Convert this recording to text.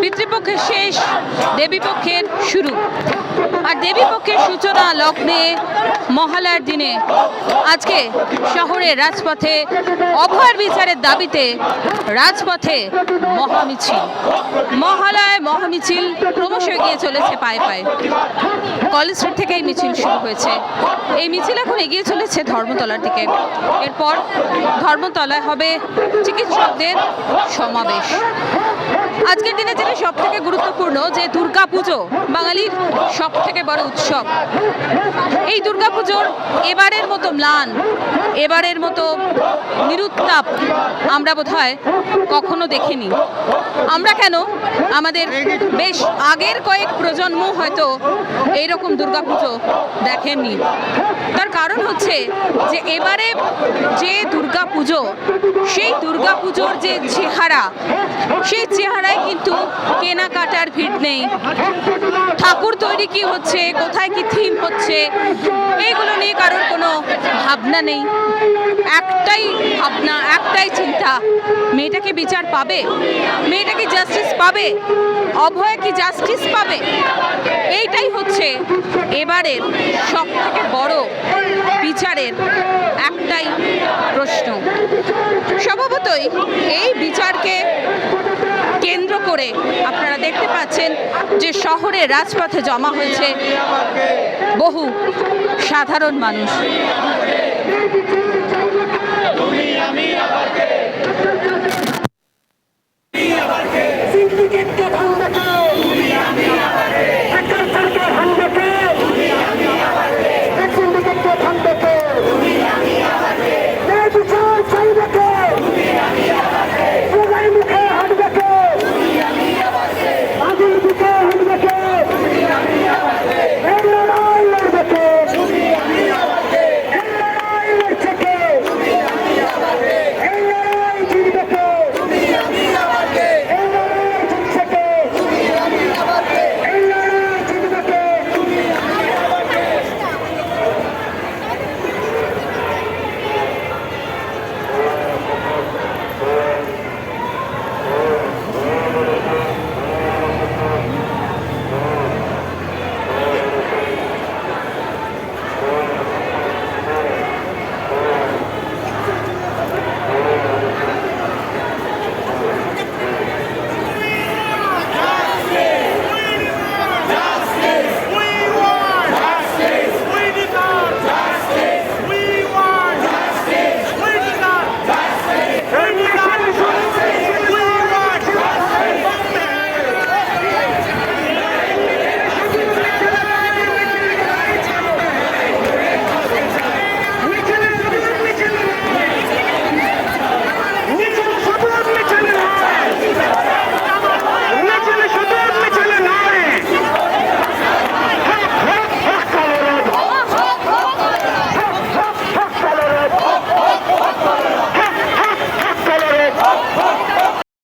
পিতৃপক্ষের শেষ, দেবীপক্ষের শুরু। আর দেবীপক্ষের সূচনা লগ্নে, মহালয়ার দিনে। আজকে শহরের রাজপথে অভয়ার বিচারের দাবিতে রাজপথে মহামিছিল। মহালয় মহামিছিল ক্রমশ এগিয়ে চলেছে পায়ে পায়ে। কলেজ স্ট্রিট থেকে এই মিছিল শুরু হয়েছে। এই মিছিল এখন এগিয়ে চলেছে ধর্মতলার দিকে। এরপর ধর্মতলায় হবে চিকিৎসকদের সমাবেশ। আজকের দিনে যেটা সব থেকে গুরুত্বপূর্ণ যে দুর্গা পুজো বাঙালির সব থেকে বড় উৎসব। এই দুর্গা পুজোর এবারের মতো ম্লান, এবারের মতো নিরুত্তাপ আমরা বোধহয় কখনো দেখিনি। আমরা কেন? আমাদের বেশ আগের কয়েক প্রজন্ম হয়তো এইরকম দুর্গাপুজো দেখেননি। তার কারণ হচ্ছে যে এবারে যে দুর্গাপুজো, সেই দুর্গাপুজোর যে চেহারা, সেই চেহারায় কিন্তু কেনাকাটার ভিড় নেই। ঠাকুর তৈরি কি হচ্ছে, কোথায় কি থিম হচ্ছে এইগুলো নিয়ে কারোর কোনো ভাবনা নেই। একটাই ভাবনা, একটাই চিন্তা, মেয়েটা কি বিচার পাবে? মেয়েটা কি জাস্টিস পাবে? অভয় কি জাস্টিস পাবে? হচ্ছে এবারের সব থেকে বড় বিচারের একটাই প্রশ্ন। স্বভাবতই এই বিচারকে কেন্দ্র করে আপনারা দেখতে পাচ্ছেন যে শহরে রাজপথে জমা হয়েছে বহু সাধারণ মানুষ।